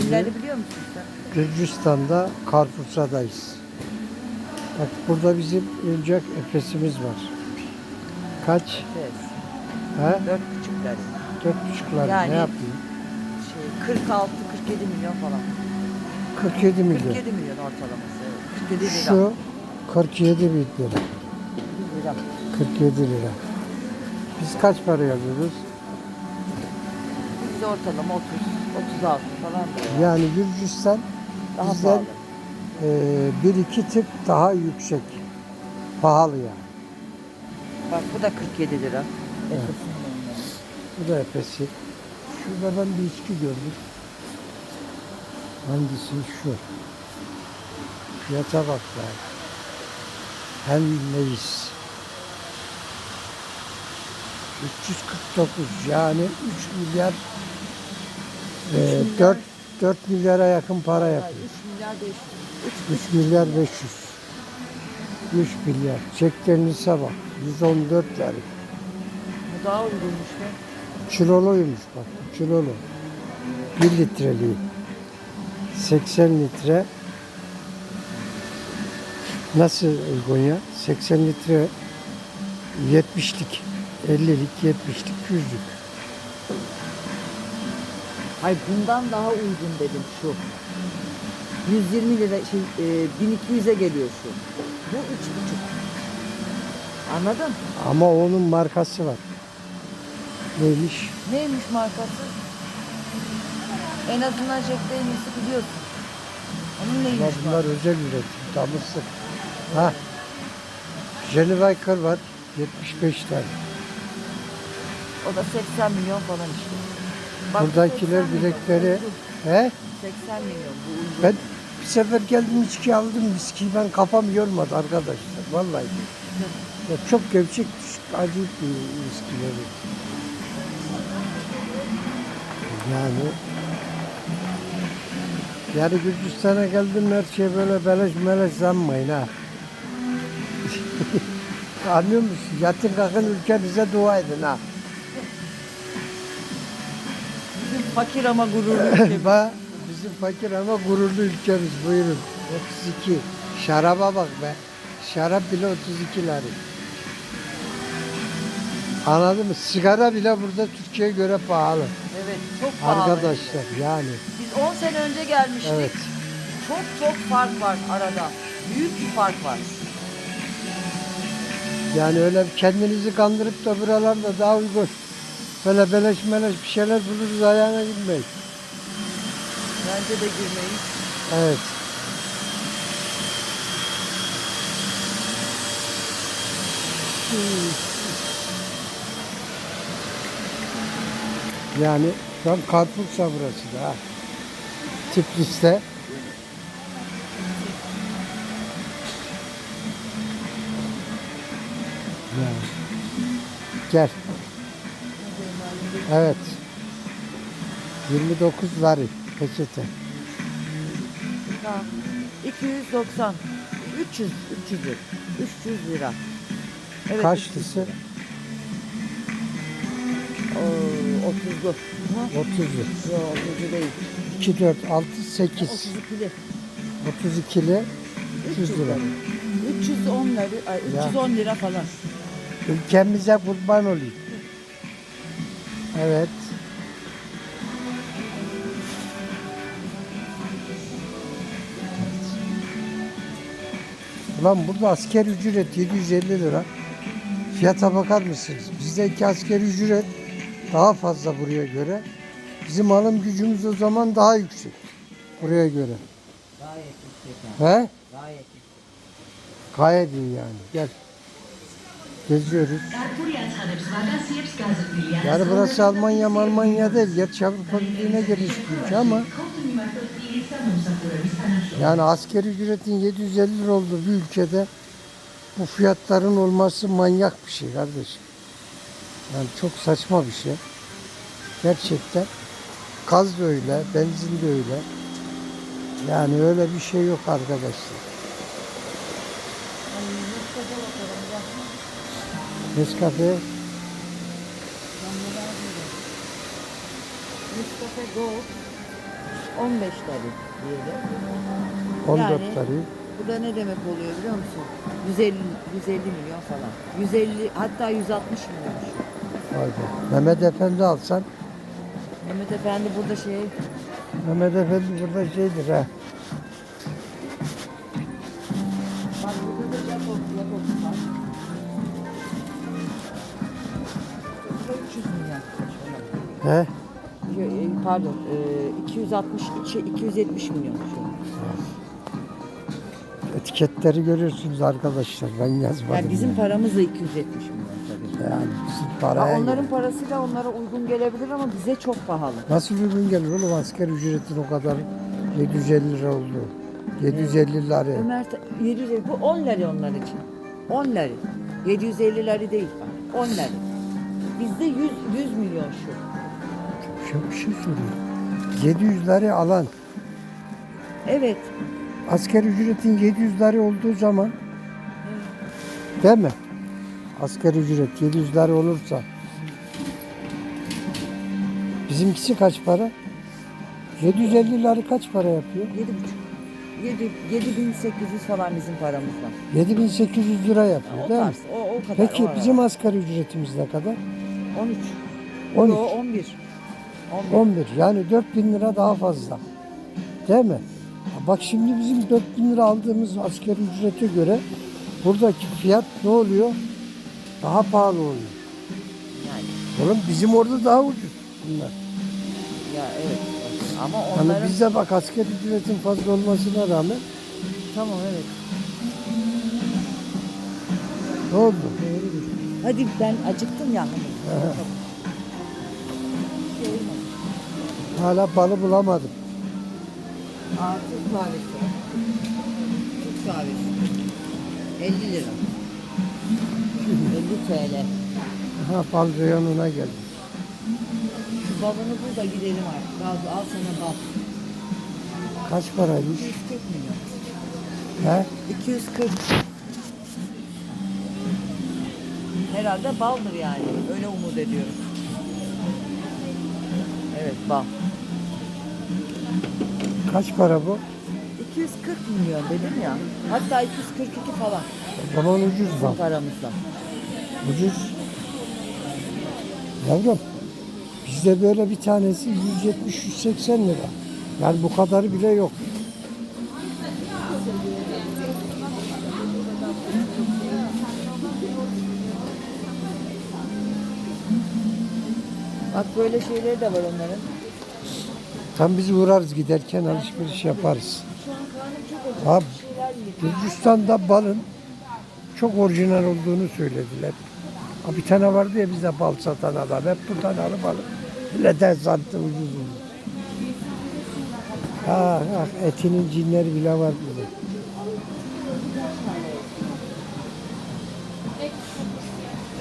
İlleri biliyor musun sen? Gürcistan'da Karpuzada'yız. Bak burada bizim oyuncak Efes'imiz var. Kaç? Evet. He? Dört buçukları. Dört buçuklar Yani- ne yapayım? Şey, 46-47 milyon falan. 47 milyon. 47 milyon ortalaması. Evet. 47 lira. Şu 47 bin lira. lira. 47 lira. Biz kaç para alıyoruz? Biz ortalama 30, 36 falan da. Yani Gürcistan Daha bizden pahalı. e, bir iki tık daha yüksek. Pahalı yani. Bak bu da 47 lira. Bu da Efes'i. Şurada ben bir içki gördüm. Hangisi şu? Fiyata bak ya. Henleyiz. 349 yani 3 milyar e, 4 4 milyara yakın para yapıyor. 3 milyar 500. 3 milyar 500. 3 milyar. Çeklerinize bak. 114 lira. Bu daha uygunmuş be. Kiloluymuş bak. Kilolu. 1 litreliği. 80 litre. Nasıl uygun ya? 80 litre 70'lik, 50'lik, 70'lik, 100'lük. Hayır bundan daha uygun dedim şu. 120 lira şey e, 1200'e geliyor şu. Bu üç buçuk. Anladın? Ama onun markası var. Neymiş? Neymiş markası? En azından Daniels'ı biliyorsun. Onun Ama neymiş bunlar markası? özel üretim. Damısı. Ha. Jenny Walker var. 75 tane. O da 80 milyon falan işte. Buradakiler 80 milyon. bilekleri. He? 80 milyon bu uygun. Ben bir sefer geldim içki aldım. Viskiyi ben kafam yormadı arkadaşlar. Vallahi. Ya çok gevşek, acayip bir viskileri. Yani yani Gürcistan'a geldim her şey böyle beleş meleş sanmayın ha. Anlıyor musun? Yatın kalkın ülkenize dua edin ha. Bizim fakir ama gururlu ülkemiz. Bizim fakir ama gururlu ülkemiz buyurun. 32. Şaraba bak be. Şarap bile 32 lira. Anladın mı? Sigara bile burada Türkiye'ye göre pahalı. Evet çok pahalı. Arkadaşlar yani. Biz 10 sene önce gelmiştik. Evet. Çok çok fark var arada. Büyük bir fark var. Yani öyle kendinizi kandırıp da buralarda daha uygun. Böyle beleş meleş bir şeyler buluruz ayağına gitmeyin. Bence de girmeyin. Evet. Yani şu an Karpuzsa burası da. ha. Tiflis'te. Yani. Gel. Evet. 29 lari peçete. Tamam. 290. 300, 300 lira. 300 lira. Evet, Kaçlısı? 300 lira. Oo, 30'lu. Ha? 30 lira. Yok 30'lu değil. 2, 4, 6, 8. 32'li. 32'li 300 lira. 310 lira, ay, Ya. 310 lira falan. Ülkemize kurban olayım. Evet. Ulan burada asker ücret 750 lira. Fiyata bakar mısınız? Bizdeki asker ücret daha fazla buraya göre. Bizim alım gücümüz o zaman daha yüksek. Buraya göre. Gayet yüksek. He? Gayet yüksek. Gayet iyi yani. Gel. Geziyoruz. Yani burası Almanya Almanya değil. Gerçi Avrupa Birliği'ne girmiş bir ülke ama yani askeri ücretin 750 lira olduğu bir ülkede bu fiyatların olması manyak bir şey kardeşim. Yani çok saçma bir şey. Gerçekten gaz da öyle, benzin de öyle. Yani öyle bir şey yok arkadaşlar. Nescafe Nescafe Gold. 15 tabi diyelim. 14 Yani- tarih. Bu da ne demek oluyor biliyor musun? 150 150 milyon falan. 150 hatta 160 milyon. Vay be. Mehmet Efendi alsan. Mehmet Efendi burada şey Mehmet Efendi burada şeydir ha. Bak burada da Jacob, Jacob var. Bu da 300 milyon. He? E, Pardon, e, 260, şey, 270 milyon şu. Etiketleri görüyorsunuz arkadaşlar. Ben yazmadım. Yani bizim paramız da 270 milyon tabii. Yani bizim paraya onların göre. parasıyla onlara uygun gelebilir ama bize çok pahalı. Nasıl uygun gelir oğlum asker ücretin o kadar 750 lira oldu. 750 lira. Ömer ta- 750, bu 10 lira onlar için. 10 lira. 750 lira değil. 10 lira. Bizde 100, 100 milyon şu. Şu bir şey soruyorum. 700 lira alan Evet. asker ücretin 700 lira olduğu zaman değil mi? Asker ücret 700 lira olursa bizimkisi kaç para? 750 lira kaç para yapıyor? 7,5. 7, 7800 falan bizim paramız var. 7800 lira yapıyor O değil mi? tarz, o, o kadar. Peki o bizim asgari ücretimiz ne kadar? 13. 13. Yo, 11. 11. 11 yani 4000 lira daha fazla. Değil mi? Bak şimdi bizim 4000 lira aldığımız asgari ücrete göre buradaki fiyat ne oluyor? Daha pahalı oluyor. Yani, Oğlum bizim orada daha ucuz bunlar. ya evet. Ama onların... bizde bak asgari ücretin fazla olmasına rağmen Tamam evet. ne oldu? Hadi ben acıktım ya. Hala balı bulamadım. Aa, Türk kahvesi. Türk kahvesi. 50 lira. 50 TL. Ha bal reyonuna geldim. Şu balını bul da gidelim artık. Al, al sana bal. Kaç paraymış? 240 milyon. He? 240. Herhalde baldır yani. Öyle umut ediyorum. Evet bal. Kaç para bu? 240 milyon dedim ya. Hatta 242 falan O zaman ucuz bizim paramızla. Ucuz. Yavrum bizde böyle bir tanesi 170-180 lira. Yani bu kadarı bile yok. Bak böyle şeyleri de var onların. Tam biz uğrarız giderken alışveriş yaparız. Abi. Gürcistan'da balın çok orijinal olduğunu söylediler. Ha, bir tane vardı ya bize bal satan adam. Hep buradan alıp alıp millete sattı ucuz ucuz. Ah, ah, etinin cinleri bile var burada.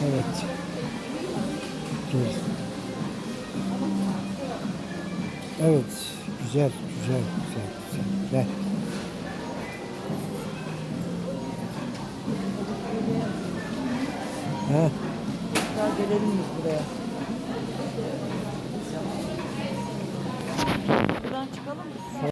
Evet. Güzel. Evet, güzel, güzel, güzel, güzel. Gel. Ha, Tekrar gelelim biz buraya. Buradan çıkalım mı?